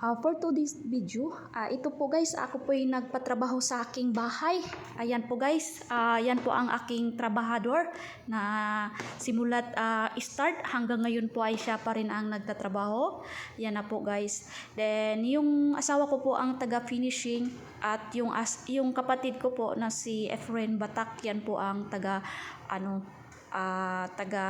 Ah, for today's video, ah, ito po guys, ako po yung nagpatrabaho sa aking bahay. Ayan po guys, ah, yan po ang aking trabahador na simulat ah, start hanggang ngayon po ay siya pa rin ang nagtatrabaho. Yan na po guys. Then yung asawa ko po ang taga-finishing at yung as yung kapatid ko po na si Efren Batak, yan po ang taga ano ah, taga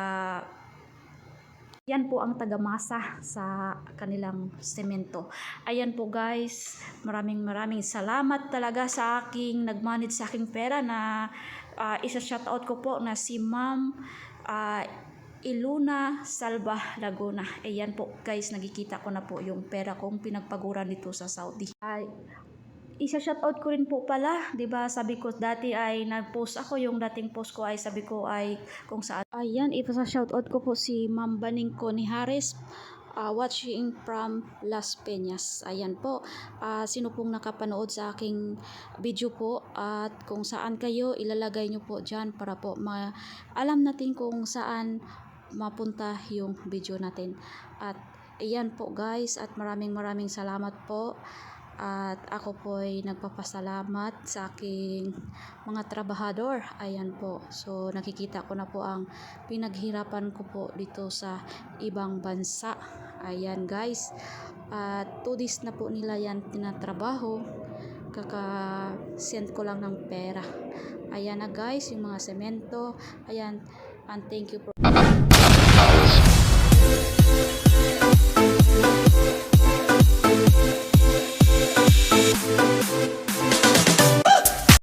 yan po ang tagamasa sa kanilang semento. Ayan po guys, maraming maraming salamat talaga sa aking nagmanage sa aking pera na uh, isa shoutout ko po na si Ma'am ah, Iluna Salva Laguna. Ayan po guys, nakikita ko na po yung pera kong pinagpaguran dito sa Saudi. Ay, isa shoutout ko rin po pala, 'di ba? Sabi ko dati ay nag-post ako yung dating post ko ay sabi ko ay kung saan. Ayan, ipa shoutout ko po si Ma'am Baning ni Harris uh, watching from Las Peñas. Ayan po. Ah, sino pong nakapanood sa aking video po at kung saan kayo ilalagay nyo po dyan para po ma alam natin kung saan mapunta yung video natin. At ayan po guys at maraming maraming salamat po. At ako po ay nagpapasalamat sa aking mga trabahador. Ayan po. So nakikita ko na po ang pinaghirapan ko po dito sa ibang bansa. Ayan guys. At two days na po nila yan tinatrabaho. Kaka-send ko lang ng pera. Ayan na guys, yung mga semento. Ayan. And thank you for